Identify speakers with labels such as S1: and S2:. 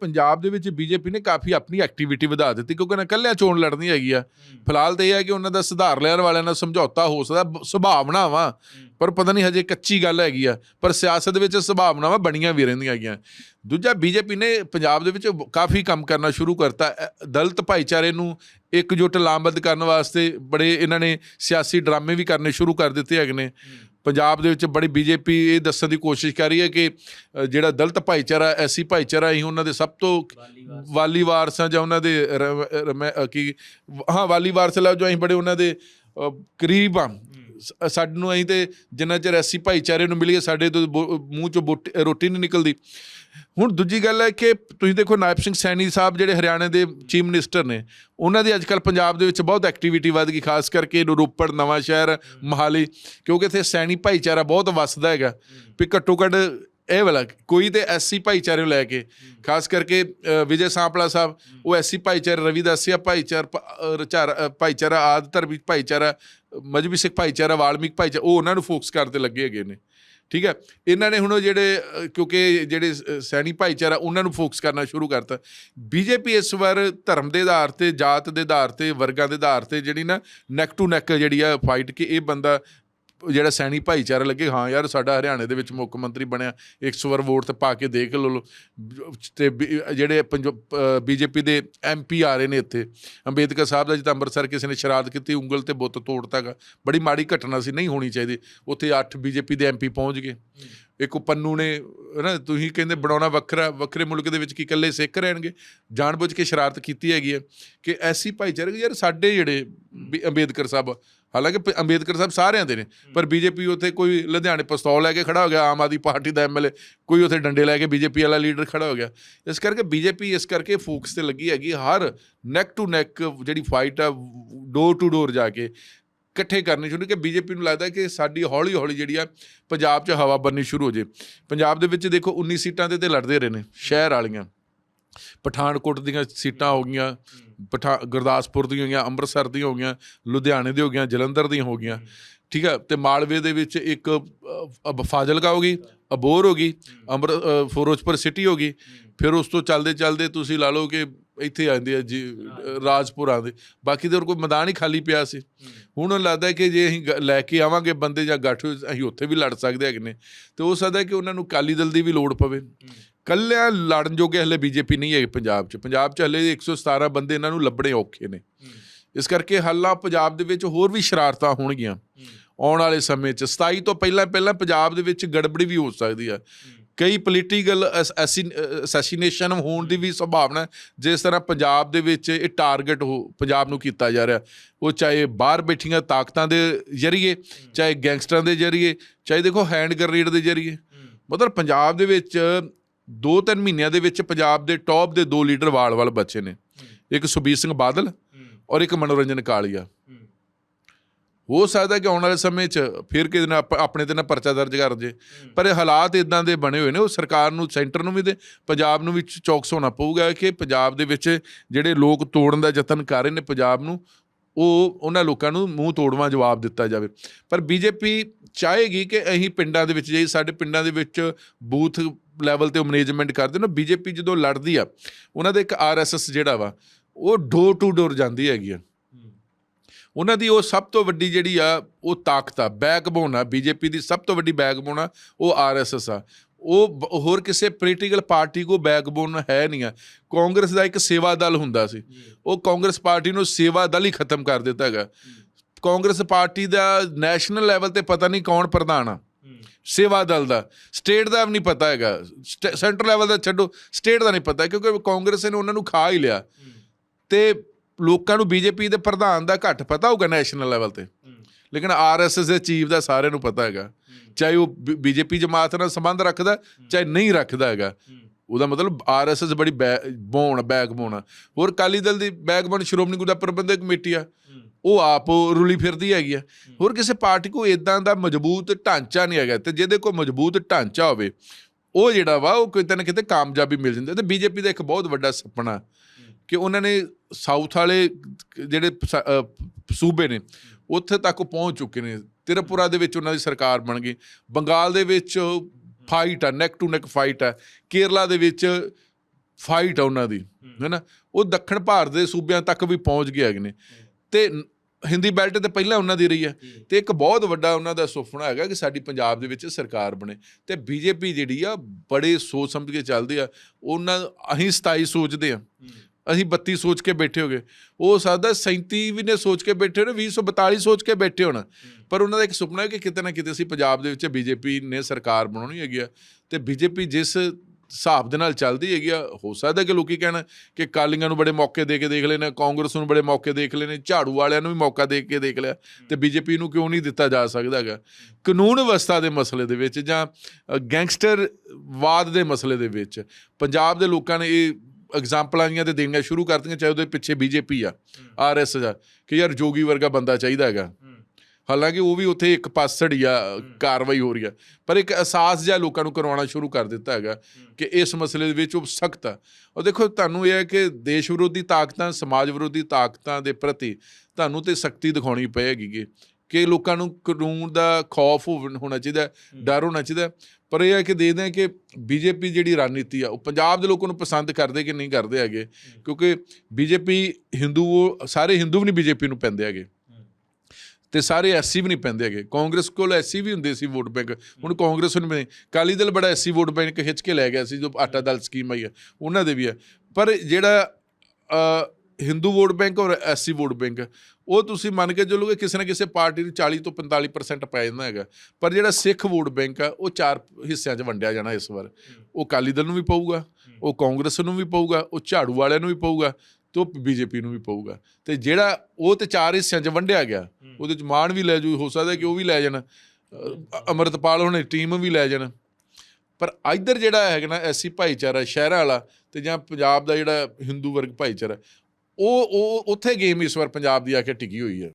S1: ਪੰਜਾਬ ਦੇ ਵਿੱਚ ਬੀਜੇਪੀ ਨੇ ਕਾਫੀ ਆਪਣੀ ਐਕਟੀਵਿਟੀ ਵਧਾ ਦਿੱਤੀ ਕਿਉਂਕਿ ਉਹਨਾਂ ਇਕੱਲਿਆਂ ਚੋਣ ਲੜਨੀ ਹੈਗੀ ਆ। ਫਿਲਹਾਲ ਤਾਂ ਇਹ ਹੈ ਕਿ ਉਹਨਾਂ ਦਾ ਸੁਧਾਰ ਲਹਿਰ ਵਾਲਿਆਂ ਨਾਲ ਸਮਝੌਤਾ ਹੋ ਸਕਦਾ ਸੰਭਾਵਨਾਵਾਂ ਪਰ ਪਤਾ ਨਹੀਂ ਹਜੇ ਕੱਚੀ ਗੱਲ ਹੈਗੀ ਆ। ਪਰ ਸਿਆਸਤ ਵਿੱਚ ਸੰਭਾਵਨਾਵਾਂ ਬਣੀਆਂ ਵੀ ਰਹਿੰਦੀਆਂ ਹੈਗੀਆਂ। ਦੂਜਾ ਬੀਜੇਪੀ ਨੇ ਪੰਜਾਬ ਦੇ ਵਿੱਚ ਕਾਫੀ ਕੰਮ ਕਰਨਾ ਸ਼ੁਰੂ ਕਰਤਾ। ਦਲਿਤ ਭਾਈਚਾਰੇ ਨੂੰ ਇਕਜੁੱਟ ਲਾਮਬੱਧ ਕਰਨ ਵਾਸਤੇ ਬੜੇ ਇਹਨਾਂ ਨੇ ਸਿਆਸੀ ਡਰਾਮੇ ਵੀ ਕਰਨੇ ਸ਼ੁਰੂ ਕਰ ਦਿੱਤੇ ਹੈਗੇ ਨੇ। ਪੰਜਾਬ ਦੇ ਵਿੱਚ ਬੜੀ ਬੀਜੇਪੀ ਇਹ ਦੱਸਣ ਦੀ ਕੋਸ਼ਿਸ਼ ਕਰ ਰਹੀ ਹੈ ਕਿ ਜਿਹੜਾ ਦਲਤ ਭਾਈਚਾਰਾ ਐਸੀ ਭਾਈਚਾਰਾ ਹੀ ਉਹਨਾਂ ਦੇ ਸਭ ਤੋਂ ਵਾਲੀ ਵਾਰਸ ਆ ਜਾਂ ਉਹਨਾਂ ਦੇ ਰ- ਕੀ, ਹਾਂ, ਵਾਲੀ ਵਾਰਸ ਲਾ ਜੋ ਅਸੀਂ ਬੜੇ ਉਹਨਾਂ ਦੇ ਕਰੀਬ ਆ ਸਾਨੂੰ ਅਸੀਂ ਤੇ ਜਿੰਨਾ ਚਿਰ ਐਸੀ ਭਾਈਚਾਰੇ ਨੂੰ ਮਿਲੀਏ, ਸਾਡੇ ਤੋਂ ਬੋ- ਮੂੰਹ ਚੋਂ ਬੋਟੀ- ਰੋਟੀ ਨਹੀਂ ਨਿਕਲਦੀ। ਹੁਣ ਦੂਜੀ ਗੱਲ ਹੈ ਕਿ ਤੁਸੀਂ ਦੇਖੋ ਨਾਇਬ ਸਿੰਘ ਸੈਣੀ ਸਾਹਿਬ ਜਿਹੜੇ ਹਰਿਆਣਾ ਦੇ ਚੀਫ ਮਿਨਿਸਟਰ ਨੇ, ਉਹਨਾਂ ਦੀ ਅੱਜਕੱਲ ਪੰਜਾਬ ਦੇ ਵਿੱਚ ਬਹੁਤ ਐਕਟੀਵਿਟੀ ਵੱਧ ਗਈ, ਖਾਸ ਕਰਕੇ ਰੋਪੜ ਨਵਾਂ ਸ਼ਹਿਰ ਮਹਾਲੀ, ਕਿਉਂਕਿ ਇੱਥੇ ਸੈਣੀ ਭਾਈਚਾਰਾ ਬਹੁਤ ਵੱਸਦਾ ਹੈਗਾ। ਵੀ ਘੱਟੋ ਘੱਟ ਇਹ ਵਾਲਾ ਕੋਈ ਤੇ ਐਸਸੀ ਭਾਈਚਾਰੇ ਨੂੰ ਲੈ ਕੇ ਖਾਸ ਕਰਕੇ ਵਿਜੇ ਸਾਂਪਲਾ ਸਾਹਿਬ ਉਹ ਐਸਸੀ ਭਾਈਚਾਰੇ ਰਵਿਦਾਸੀਆ ਭਾਈਚਾਰ ਭਾਈਚਾਰਾ ਆਦ ਧਰਮੀ ਭਾਈਚਾਰਾ ਮਜਬੀ ਸਿੱਖ ਭਾਈਚਾਰਾ ਵਾਲਮੀਕ ਭਾਈਚਾਰਾ ਉਹ ਉਹਨਾਂ ਨੂੰ ਫੋਕਸ ਕਰਦੇ ਲੱਗੇ ਹੈਗੇ ਨੇ। ਠੀਕ ਹੈ? ਇਹਨਾਂ ਨੇ ਹੁਣ ਜਿਹੜੇ ਕਿਉਂਕਿ ਜਿਹੜੇ ਸੈਣੀ ਭਾਈਚਾਰਾ ਉਹਨਾਂ ਨੂੰ ਫੋਕਸ ਕਰਨਾ ਸ਼ੁਰੂ ਕਰਤਾ। ਬੀਜੇਪੀ ਇਸ ਵਾਰ ਧਰਮ ਦੇ ਆਧਾਰ ਤੇ ਜਾਤ ਦੇ ਆਧਾਰ ਤੇ ਵਰਗਾਂ ਦੇ ਆਧਾਰ ਤੇ ਜਿਹੜੀ ਨਾ ਨੈਕ ਟੂ ਨੈਕ ਜਿਹੜੀ ਆ ਫਾਈਟ ਕਿ ਇਹ ਬੰਦਾ ਜਿਹੜਾ ਸੈਣੀ ਭਾਈਚਾਰਾ ਲੱਗੇ, ਹਾਂ ਯਾਰ ਸਾਡਾ ਹਰਿਆਣੇ ਦੇ ਵਿੱਚ ਮੁੱਖ ਮੰਤਰੀ ਬਣਿਆ 100 ਵਾਰ ਵੋਟ ਤੇ ਪਾ ਕੇ ਦੇਖ ਲਓ ਤੇ ਬੀ- ਜਿਹੜੇ ਬੀਜੇਪੀ ਦੇ ਐਮਪੀ ਆ ਰਹੇ ਨੇ ਇੱਥੇ, ਅੰਬੇਦਕਰ ਸਾਹਿਬ ਦਾ ਜਿੱਦਾਂ ਅੰਮ੍ਰਿਤਸਰ ਕਿਸੇ ਨੇ ਸ਼ਰਾਰਤ ਕੀਤੀ, ਉਂਗਲ ਤੇ ਬੁੱਤ ਤੋੜਤਾਗਾ ਬੜੀ ਮਾੜੀ ਘਟਨਾ ਸੀ, ਨਹੀਂ ਹੋਣੀ ਚਾਹੀਦੀ। ਉੱਥੇ 8 ਬੀਜੇਪੀ ਦੇ ਐਮਪੀ ਪਹੁੰਚ ਗਏ। ਇੱਕ ਪੰਨੂ ਨੇ ਨਾ ਤੁਸੀਂ ਕਹਿੰਦੇ ਬਣਾਉਣਾ ਵੱਖਰਾ ਵੱਖਰੇ ਮੁਲਕ ਦੇ ਵਿੱਚ ਕੀ ਇਕੱਲੇ ਸਿੱਖ ਰਹਿਣਗੇ? ਜਾਣਬੁੱਝ ਕੇ ਸ਼ਰਾਰਤ ਕੀਤੀ ਹੈਗੀ ਹੈ ਕਿ ਐਸੀ ਭਾਈਚਾਰੇ ਯਾਰ ਸਾਡੇ ਜਿਹੜੇ ਅੰਬੇਦਕਰ ਸਾਹਿਬ ਹਾਲਾਂਕਿ ਅੰਬੇਦਕਰ ਸਾਹਿਬ ਸਾਰਿਆਂ ਦੇ ਨੇ ਪਰ ਬੀਜੇਪੀ ਉੱਥੇ ਕੋਈ ਲੁਧਿਆਣੇ ਪਿਸਤੌਲ ਲੈ ਕੇ ਖੜਾ ਹੋ ਗਿਆ ਆਮ ਆਦਮੀ ਪਾਰਟੀ ਦਾ ਐਮਐਲਏ ਕੋਈ ਉੱਥੇ ਡੰਡੇ ਲੈ ਕੇ ਬੀਜੇਪੀ ਵਾਲਾ ਲੀਡਰ ਖੜਾ ਹੋ ਗਿਆ। ਇਸ ਕਰਕੇ ਬੀਜੇਪੀ ਇਸ ਕਰਕੇ ਫੋਕਸ ਤੇ ਲੱਗੀ ਹੈਗੀ ਹਰ ਨੈਕ ਟੂ ਨੈਕ ਜਿਹੜੀ ਫਾਈਟ ਆ ਡੋਰ ਟੂ ਡੋਰ ਜਾ ਕੇ ਇਕੱਠੇ ਕਰਨੇ ਸ਼ੁਰੂ ਕਿ ਬੀਜੇਪੀ ਨੂੰ ਲੱਗਦਾ ਕਿ ਸਾਡੀ ਹੌਲੀ ਹੌਲੀ ਜਿਹੜੀ ਆ ਪੰਜਾਬ 'ਚ ਹਵਾ ਬੰਨੀ ਸ਼ੁਰੂ ਹੋ ਜੇ। ਪੰਜਾਬ ਦੇ ਵਿੱਚ ਦੇਖੋ 19 ਸੀਟਾਂ ਤੇ ਤੇ ਲੜਦੇ ਰਹੇ ਨੇ ਸ਼ਹਿਰ ਵਾਲੀਆਂ। ਪਠਾਨਕੋਟ ਦੀਆਂ ਸੀਟਾਂ ਹੋ ਗਈਆਂ ਪਠਾ ਗੁਰਦਾਸਪੁਰ ਦੀਆਂ ਹੋ ਗਈਆਂ ਅੰਮ੍ਰਿਤਸਰ ਦੀਆਂ ਹੋ ਗਈਆਂ ਲੁਧਿਆਣੇ ਦੀਆਂ ਹੋ ਗਈਆਂ ਜਲੰਧਰ ਦੀਆਂ ਹੋ ਗਈਆਂ। ਠੀਕ ਹੈ ਤੇ ਮਾਲਵੇ ਦੇ ਵਿੱਚ ਇੱਕ ਅ, ਫਾਜ਼ਿਲਕਾ ਹੋ ਗਈ ਅਬੋਰ ਹੋ ਗਈ ਅੰਮ੍ਰਿ ਫਿਰੋਜ਼ਪੁਰ ਸਿਟੀ ਹੋ ਗਈ। ਫਿਰ ਉਸ ਤੋਂ ਚੱਲਦੇ ਚੱਲਦੇ ਤੁਸੀਂ ਲਾ ਲਓ ਕਿ ਇੱਥੇ ਆਉਂਦੇ ਆ ਜੀ ਰਾਜਪੁਰ ਆਉਂਦੇ। ਬਾਕੀ ਤੇ ਹੋਰ ਕੋਈ ਮੈਦਾਨ ਹੀ ਖਾਲੀ ਪਿਆ ਸੀ। ਹੁਣ ਉਹ ਲੱਗਦਾ ਕਿ ਜੇ ਅਸੀਂ ਲੈ ਕੇ ਆਵਾਂਗੇ ਬੰਦੇ ਜਾਂ ਗੱਠ ਅਸੀਂ ਉੱਥੇ ਵੀ ਲੜ ਸਕਦੇ ਹੈਗੇ ਨੇ। ਤੇ ਹੋ ਸਕਦਾ ਕਿ ਉਹਨਾਂ ਨੂੰ ਕਾਲੀ ਦਲ ਦੀ ਵੀ ਲੋੜ ਪਵੇ। ਕੱਲਿਆਂ ਲੜਨ ਜੋਗੇ ਹਲੇ ਬੀਜੇਪੀ ਨਹੀਂ ਹੈ ਪੰਜਾਬ 'ਚ। ਪੰਜਾਬ 'ਚ ਹਲੇ 117 ਬੰਦੇ ਇਹਨਾਂ ਨੂੰ ਲੱਭਣੇ ਔਖੇ ਨੇ। ਇਸ ਕਰਕੇ ਹੱਲਾ ਪੰਜਾਬ ਦੇ ਵਿੱਚ ਹੋਰ ਵੀ ਸ਼ਰਾਰਤਾਂ ਹੋਣਗੀਆਂ। ਆਉਣ ਵਾਲੇ ਸਮੇਂ 'ਚ 27 ਤੋਂ ਪਹਿਲਾਂ ਪਹਿਲਾਂ ਪੰਜਾਬ ਦੇ ਵਿੱਚ ਗੜਬੜੀ ਵੀ ਹੋ ਸਕਦੀ ਆ। ਕਈ ਪੋਲੀਟੀਕਲ ਅਸੈਸੀਨੇਸ਼ਨ ਹੋਣ ਦੀ ਵੀ ਸੰਭਾਵਨਾ। ਜਿਸ ਤਰ੍ਹਾਂ ਪੰਜਾਬ ਦੇ ਵਿੱਚ ਇਹ ਟਾਰਗੇਟ ਹੋ ਪੰਜਾਬ ਨੂੰ ਕੀਤਾ ਜਾ ਰਿਹਾ। ਉਹ ਚਾਹੇ ਬਾਹਰ ਬੈਠੀਆਂ ਤਾਕਤਾਂ ਦੇ ਜ਼ਰੀਏ ਚਾਹੇ ਗੈਂਗਸਟਰਾਂ ਦੇ ਜ਼ਰੀਏ ਚਾਹੇ ਦੇਖੋ ਹੈਂਡ ਗ੍ਰੇਨੇਡ ਦੇ ਜ਼ਰੀਏ। ਮਤਲਬ ਪੰਜਾਬ ਦੇ ਵਿੱਚ ਦੋ ਤਿੰਨ ਮਹੀਨਿਆਂ ਦੇ ਵਿੱਚ ਪੰਜਾਬ ਦੇ ਟੌਪ ਦੇ ਦੋ ਲੀਡਰ ਵਾਲ-ਵਾਲ ਬਚੇ ਨੇ। ਇੱਕ ਸੁਬੀਰ ਸਿੰਘ ਬਾਦਲ ਔਰ ਇੱਕ ਮਨੋਰੰਜਨ ਕਾਲੀਆ। ਹੋ ਸਕਦਾ ਕਿ ਆਉਣ ਵਾਲੇ ਸਮੇਂ 'ਚ ਫਿਰ ਕਿਤੇ ਨਾ ਆਪ- ਆਪਣੇ ਤੇ ਨਾ ਪਰਚਾ ਦਰਜ ਕਰ ਜੇ। ਪਰ ਇਹ ਹਾਲਾਤ ਇਦਾਂ ਦੇ ਬਣੇ ਹੋਏ ਨੇ ਉਹ ਸਰਕਾਰ ਨੂੰ ਸੈਂਟਰ ਨੂੰ ਵੀ ਤੇ ਪੰਜਾਬ ਨੂੰ ਵੀ ਚੌਕਸ ਹੋਣਾ ਪਊਗਾ ਕਿ ਪੰਜਾਬ ਦੇ ਵਿੱਚ ਜਿਹੜੇ ਲੋਕ ਤੋੜਨ ਦਾ ਯਤਨ ਕਰ ਰਹੇ ਨੇ ਪੰਜਾਬ ਨੂੰ ਉਹ ਉਹਨਾਂ ਲੋਕਾਂ ਨੂੰ ਮੂੰਹ ਤੋੜਵਾ ਜਵਾਬ ਦਿੱਤਾ ਜਾਵੇ। ਪਰ ਬੀਜੇਪੀ ਚਾਹੇਗੀ ਕਿ ਅਸੀਂ ਪਿੰਡਾਂ ਦੇ ਵਿੱਚ ਜੇ ਸਾਡੇ ਪਿੰਡਾਂ ਦੇ ਵਿੱਚ ਬੂਥ ਲੈਵਲ ਤੇ ਮੈਨੇਜਮੈਂਟ ਕਰਦੇ ਨਾ ਬੀਜੇਪੀ ਜਦੋਂ ਲੜਦੀ ਆ ਉਹਨਾਂ ਦਾ ਇੱਕ ਆਰਐਸਐਸ ਜਿਹੜਾ ਵਾ ਉਹ ਡੋਰ ਟੂ ਡੋਰ ਜਾਂਦੀ ਹੈਗੀ ਆ। ਉਹਨਾਂ ਦੀ ਉਹ ਸਭ ਤੋਂ ਵੱਡੀ ਜਿਹੜੀ ਆ, ਉਹ ਤਾਕਤ ਆ ਬੈਕਬੋਨ ਆ ਬੀਜੇਪੀ ਦੀ ਸਭ ਤੋਂ ਵੱਡੀ ਬੈਕਬੋਨ ਆ, ਉਹ ਆਰਐਸਐਸ ਆ। ਉਹ ਹੋਰ ਕਿਸੇ ਪੋਲੀਟੀਕਲ ਪਾਰਟੀ ਕੋ ਬੈਕਬੋਨ ਹੈ ਨਹੀਂ ਆ। ਕਾਂਗਰਸ ਦਾ ਇੱਕ ਸੇਵਾ ਦਲ ਹੁੰਦਾ ਸੀ। ਉਹ ਕਾਂਗਰਸ ਪਾਰਟੀ ਨੂੰ ਸੇਵਾ ਦਲ ਹੀ ਖਤਮ ਕਰ ਦਿੱਤਾ ਹੈਗਾ। ਕਾਂਗਰਸ ਪਾਰਟੀ ਦਾ ਨੈਸ਼ਨਲ ਲੈਵਲ ਤੇ ਪਤਾ ਨਹੀਂ ਕੌਣ ਪ੍ਰਧਾਨ ਆ। ਸੇਵਾ ਦਲ ਦਾ। ਸਟੇਟ ਦਾ ਵੀ ਨਹੀਂ ਪਤਾ ਹੈਗਾ। ਸੈਂਟਰ ਲੈਵਲ ਦਾ ਛੱਡੋ। ਸਟੇਟ ਦਾ ਨਹੀਂ ਪਤਾ, ਕਿਉਂਕਿ ਕਾਂਗਰਸ ਨੇ ਉਹਨਾਂ ਨੂੰ ਖਾ ਹੀ ਲਿਆ। ਤੇ ਲੋਕਾਂ ਨੂੰ ਬੀਜੇਪੀ ਦੇ ਪ੍ਰਧਾਨ ਦਾ ਘੱਟ ਪਤਾ ਹੋਊਗਾ ਨੈਸ਼ਨਲ ਲੈਵਲ ਤੇ। ਲੇਕਿਨ ਆਰਐਸਐਸ ਦੇ ਚੀਫ ਦਾ ਸਾਰਿਆਂ ਨੂੰ ਪਤਾ ਹੈਗਾ। ਚਾਹੇ ਉਹ ਬੀਜੇਪੀ ਜਮਾਤ ਨਾਲ ਸੰਬੰਧ ਰੱਖਦਾ, ਚਾਹੇ ਨਹੀਂ ਰੱਖਦਾ ਹੈਗਾ। ਉਹਦਾ ਮਤਲਬ ਆਰਐਸਐਸ ਬੜੀ ਬੋਨ ਬੈਕਬੋਨ ਆ। ਹੋਰ ਕਾਲੀ ਦਲ ਦੀ ਬੈਕਬੋਨ ਸ਼੍ਰੋਮਣੀ ਗੁਰਦੁਆਰਾ ਪ੍ਰਬੰਧਕ ਕਮੇਟੀ ਆ। ਉਹ ਆਪ ਰੁਲੀ ਫਿਰਦੀ ਹੈਗੀ ਆ। ਹੋਰ ਕਿਸੇ ਪਾਰਟੀ ਕੋ ਇਦਾਂ ਦਾ ਮਜ਼ਬੂਤ ਢਾਂਚਾ ਨਹੀਂ ਹੈਗਾ ਤੇ ਜਿਹਦੇ ਕੋ ਮਜ਼ਬੂਤ ਢਾਂਚਾ ਹੋਵੇ, ਉਹ ਜਿਹੜਾ ਵਾ, ਉਹ ਕਿਤੇ ਨਾ ਕਿਤੇ ਕਾਮਯਾਬੀ ਮਿਲ ਜਾਂਦੀ ਹੈ ਤੇ ਬੀਜੇਪੀ ਦਾ ਇੱਕ ਬਹੁਤ ਵੱਡਾ ਸੁਪਨਾ ਕਿ ਉਹਨਾਂ ਨੇ ਸਾਊਥ ਵਾਲੇ ਜਿਹੜੇ ਸੂਬੇ ਨੇ ਉੱਥੇ ਤੱਕ ਪਹੁੰਚ ਚੁੱਕੇ ਨੇ। ਤਿਰਪੁਰਾ ਦੇ ਵਿੱਚ ਉਹਨਾਂ ਦੀ ਸਰਕਾਰ ਬਣ ਗਈ। ਬੰਗਾਲ ਦੇ ਵਿੱਚ ਫਾਈਟ ਆ ਨੈਕ ਟੂ ਨੈਕ ਫਾਈਟ ਆ। ਕੇਰਲਾ ਦੇ ਵਿੱਚ ਫਾਈਟ ਆ ਉਹਨਾਂ ਦੀ ਹੈਨਾ? ਉਹ ਦੱਖਣ ਭਾਰਤ ਦੇ ਸੂਬਿਆਂ ਤੱਕ ਵੀ ਪਹੁੰਚ ਗਏ ਹੈਗੇ ਨੇ। ਤੇ ਹਿੰਦੀ ਬੈਲਟ ਤੇ ਪਹਿਲਾਂ ਉਹਨਾਂ ਦੀ ਰਹੀ ਆ। ਤੇ ਇੱਕ ਬਹੁਤ ਵੱਡਾ ਉਹਨਾਂ ਦਾ ਸੁਪਨਾ ਹੈਗਾ ਕਿ ਸਾਡੀ ਪੰਜਾਬ ਦੇ ਵਿੱਚ ਸਰਕਾਰ ਬਣੇ। ਤੇ ਬੀਜੇਪੀ ਜਿਹੜੀ ਆ ਬੜੇ ਸੋਚ ਸਮਝ ਕੇ ਚੱਲਦੇ ਆ। ਉਹਨਾਂ ਅਸੀਂ 27 ਸੋਚਦੇ ਆ। ਅਸੀਂ 32 ਸੋਚ ਕੇ ਬੈਠੇ ਹੋਗੇ। ਉਹ ਸਕਦਾ 37 ਵੀ ਨੇ ਸੋਚ ਕੇ ਬੈਠੇ ਹੋਣ 2042 ਸੋਚ ਕੇ ਬੈਠੇ ਹੋਣ। ਪਰ ਉਹਨਾਂ ਦਾ ਇੱਕ ਸੁਪਨਾ ਹੈ ਕਿ ਕਿਤੇ ਨਾ ਕਿਤੇ ਅਸੀਂ ਪੰਜਾਬ ਦੇ ਵਿੱਚ ਬੀਜੇਪੀ ਨੇ ਸਰਕਾਰ ਬਣਾਉਣੀ ਹੈਗੀ ਆ ਤੇ ਬੀਜੇਪੀ ਜਿਸ ਹਿਸਾਬ ਦੇ ਨਾਲ ਚੱਲਦੀ ਹੈਗੀ ਆ ਹੋ ਸਕਦਾ ਕਿ ਲੋਕੀ ਕਹਿਣ ਕਿ ਕਾਲੀਆਂ ਨੂੰ ਬੜੇ ਮੌਕੇ ਦੇ ਕੇ ਦੇਖ ਲਏ ਨੇ ਕਾਂਗਰਸ ਨੂੰ ਬੜੇ ਮੌਕੇ ਦੇਖ ਲਏ ਨੇ ਝਾੜੂ ਵਾਲਿਆਂ ਨੂੰ ਵੀ ਮੌਕਾ ਦੇ ਕੇ ਦੇਖ ਲਿਆ ਤੇ ਬੀਜੇਪੀ ਨੂੰ ਕਿਉਂ ਨਹੀਂ ਦਿੱਤਾ ਜਾ ਸਕਦਾ ਹੈਗਾ। ਕਾਨੂੰਨ ਵਿਵਸਥਾ ਦੇ ਮਸਲੇ ਦੇ ਵਿੱਚ ਜਾਂ ਅ, ਗੈਂਗਸਟਰਵਾਦ ਦੇ ਮਸਲੇ ਦੇ ਵਿੱਚ ਪੰਜਾਬ ਦੇ ਲੋਕਾਂ ਨੇ ਇਹ ਐਗਜ਼ਾਮਪਲਾਂ ਜੀਆਂ ਤੇ ਦੇਣੀਆਂ ਸ਼ੁਰੂ ਕਰਤੀਆਂ, ਚਾਹੇ ਉਹਦੇ ਪਿੱਛੇ ਬੀਜੇਪੀ ਆ ਆਰਐਸ ਆ, ਕਿ ਯਾਰ ਜੋਗੀ ਵਰਗਾ ਬੰਦਾ ਚਾਹੀਦਾ ਹੈਗਾ। ਹਾਲਾਂਕਿ ਉਹ ਵੀ ਉੱਥੇ ਇੱਕ ਪਾਸੜ ਹੀ ਆ ਕਾਰਵਾਈ ਹੋ ਰਹੀ ਆ, ਪਰ ਇੱਕ ਅਹਿਸਾਸ ਜਿਹਾ ਲੋਕਾਂ ਨੂੰ ਕਰਵਾਉਣਾ ਸ਼ੁਰੂ ਕਰ ਦਿੱਤਾ ਹੈਗਾ ਕਿ ਇਸ ਮਸਲੇ ਦੇ ਵਿੱਚ ਉਹ ਸਖਤ ਆ। ਉਹ ਦੇਖੋ, ਤੁਹਾਨੂੰ ਇਹ ਹੈ ਕਿ ਦੇਸ਼ ਵਿਰੋਧੀ ਤਾਕਤਾਂ, ਸਮਾਜ ਵਿਰੋਧੀ ਤਾਕਤਾਂ ਦੇ ਪ੍ਰਤੀ ਤੁਹਾਨੂੰ ਤੇ ਸਖਤੀ ਦਿਖਾਉਣੀ ਪਏਗੀ। ਕਿ ਲੋਕਾਂ ਨੂੰ ਕਾਨੂੰਨ ਦਾ ਖੌਫ ਹੋਣਾ ਚਾਹੀਦਾ ਡਰ ਹੋਣਾ ਚਾਹੀਦਾ ਪਰ ਇਹ ਹੈ ਕਿ ਦੇਖਦੇ ਹਾਂ ਕਿ ਬੀਜੇਪੀ ਜਿਹੜੀ ਰਣਨੀਤੀ ਆ ਉਹ ਪੰਜਾਬ ਦੇ ਲੋਕਾਂ ਨੂੰ ਪਸੰਦ ਕਰਦੇ ਕਿ ਨਹੀਂ ਕਰਦੇ ਹੈਗੇ? ਕਿਉਂਕਿ ਬੀਜੇਪੀ ਹਿੰਦੂ ਸਾਰੇ ਹਿੰਦੂ ਵੀ ਨਹੀਂ ਬੀਜੇਪੀ ਨੂੰ ਪੈਂਦੇ ਹੈਗੇ। ਤੇ ਸਾਰੇ ਐਸਸੀ ਵੀ ਨਹੀਂ ਪੈਂਦੇ ਹੈਗੇ। ਕਾਂਗਰਸ ਕੋਲ ਐਸਸੀ ਵੀ ਹੁੰਦੇ ਸੀ ਵੋਟ ਬੈਂਕ। ਹੁਣ ਕਾਂਗਰਸ ਨੂੰ ਕਾਲੀ ਦਲ ਬੜਾ ਐਸਸੀ ਵੋਟ ਬੈਂਕ ਖਿੱਚ ਕੇ ਲੈ ਗਿਆ ਸੀ ਜੋ ਆਟਾ ਦਲ ਸਕੀਮ ਆਈ ਹੈ ਉਹਨਾਂ ਦੇ ਵੀ ਹੈ ਪਰ ਜਿਹੜਾ ਅ, ਹਿੰਦੂ ਵੋਟ ਬੈਂਕ ਔਰ ਐਸਸੀ ਵੋਟ ਬੈਂਕ ਉਹ ਤੁਸੀਂ ਮੰਨ ਕੇ ਚੱਲੋਗੇ ਕਿਸੇ ਨਾ ਕਿਸੇ ਪਾਰਟੀ ਨੂੰ 40 ਤੋਂ 45% ਪੈ ਜਾਂਦਾ ਹੈਗਾ ਪਰ ਜਿਹੜਾ ਸਿੱਖ ਵੋਟ ਬੈਂਕ ਆ ਉਹ ਚਾਰ ਹਿੱਸਿਆਂ 'ਚ ਵੰਡਿਆ ਜਾਣਾ ਇਸ ਵਾਰ। ਉਹ ਕਾਲੀ ਦਲ ਨੂੰ ਵੀ ਪਊਗਾ ਉਹ ਕਾਂਗਰਸ ਨੂੰ ਵੀ ਪਊਗਾ ਉਹ ਝਾੜੂ ਵਾਲਿਆਂ ਨੂੰ ਵੀ ਪਊਗਾ ਤੇ ਉਹ ਬੀਜੇਪੀ ਨੂੰ ਵੀ ਪਊਗਾ। ਤੇ ਜਿਹੜਾ ਉਹ ਤੇ ਚਾਰ ਹਿੱਸਿਆਂ 'ਚ ਵੰਡਿਆ ਗਿਆ ਉਹਦੇ 'ਚ ਮਾਨ ਵੀ ਲੈ ਜੂ ਹੋ ਸਕਦਾ ਕਿ ਉਹ ਵੀ ਲੈ ਜਾਣ ਅ, ਅਮਰਤਪਾਲ ਹੁਣੇ ਟੀਮ ਵੀ ਲੈ ਜਾਣ। ਪਰ ਇੱਧਰ ਜਿਹੜਾ ਹੈਗਾ ਨਾ ਐਸੀ ਭਾਈਚਾਰਾ ਸ਼ਹਿਰਾਂ ਵਾਲਾ ਤੇ ਜਾਂ ਪੰਜਾਬ ਦਾ ਜਿਹੜਾ ਹਿੰਦੂ ਵਰਗ ਭਾਈਚਾਰਾ ਉਹ ਉਹ ਉੱਥੇ ਗੇਮ ਇਸ ਵਾਰ ਪੰਜਾਬ ਦੀ ਆ ਕੇ ਟਿਕੀ ਹੋਈ ਹੈ।